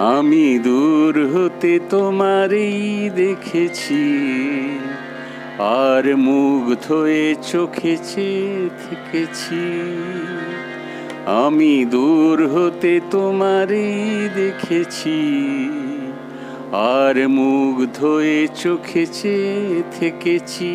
আমি দূর হতে তোমারই দেখেছি, আর মুগ্ধ হয়ে চোখে চেয়ে থেকেছি। আমি দূর হতে তোমারই দেখেছি, আর মুগ্ধ হয়ে চোখে চেয়ে থেকেছি।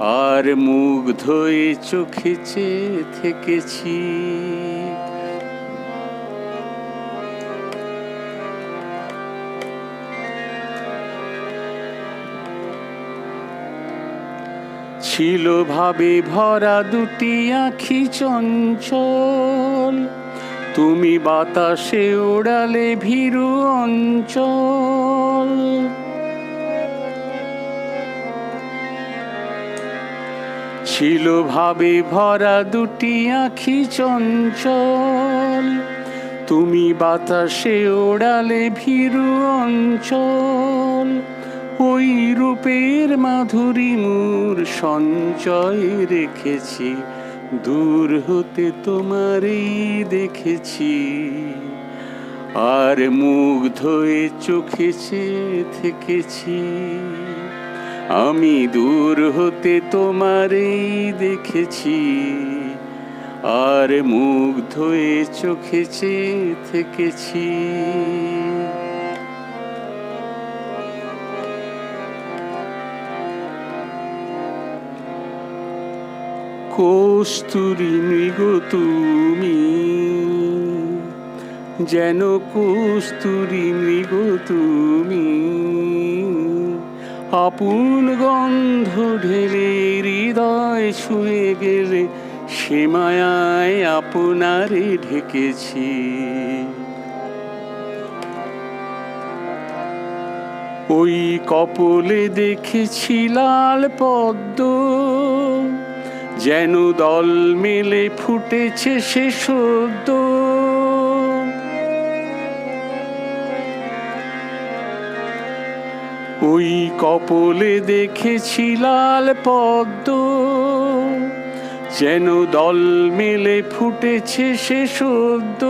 আর মুগ্ধ হয়ে চোখে চেয়ে থেকেছি। ছিল ভাবে ভরা দুটি আখি চঞ্চল, তুমি বাতাসে ওড়ালে ভীরু অঞ্চল। ছিল ভাবে ভরা দুটি আখি চঞ্চল। তুমি বাতাসে ওড়ালে ভীরু অঞ্চল। ওই রূপের মাধুরী মূর সঞ্চয় রেখেছি। দূর হতে তোমারই দেখেছি। আর হয়ে চোখে চেয়ে থেকেছি। আমি দূর হতে তোমারই দেখেছি, আর মুগ্ধ হয়ে চোখে চেয়ে থেকেছি। কস্তুরি মৃগ তুমি, যেন কস্তুরি মৃগ তুমি। আপন গন্ধ ঢেলে হৃদয় ছুঁয়ে গেলে সে মায়ায় আপনারে ঢেকেছি। ওই কপলে দেখেছি লাল পদ্ম, যেন দল মেলে ফুটেছে সে সদ্য। ওই কপলে দেখেছি লাল পদ্ম। যেন দল মেলে ফুটেছে সে সদ্য।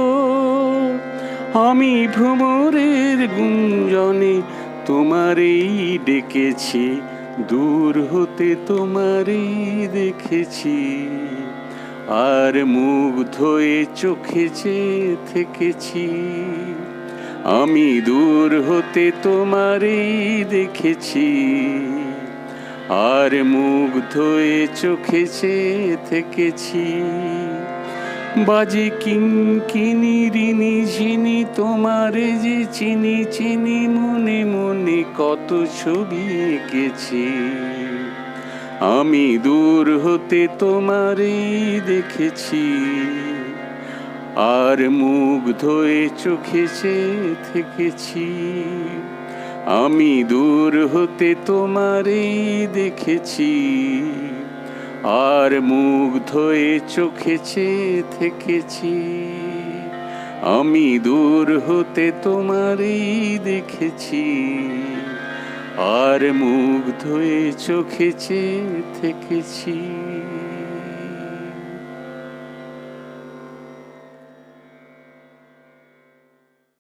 আমি ভ্রমরের গুঞ্জনে তোমারেই ডেকেছি, দূর হতে তোমারই দেখেছি। আর মুগ্ধ হয়ে চোখে চেয়ে থেকেছি। আমি দূর হতে তোমারই দেখেছি, আর মুখ হয়ে চোখে চেয়ে থেকেছি। বাজে কিং কিনি রিনি ঝিনি, তোমারে যে চিনি চিনি, মনে মনে কত ছবি এঁকেছি। আমি দূর হতে তোমারই দেখেছি আর মুখ হয়ে চোখে চেয়ে থেকেছি, আমি দূর হতে তোমারই দেখেছি। আর মুখ হয়ে চোখে চেয়ে থেকেছি, আমি দূর হতে তোমারই দেখেছি। আর মুখ হয়ে চোখে চেয়ে থেকেছি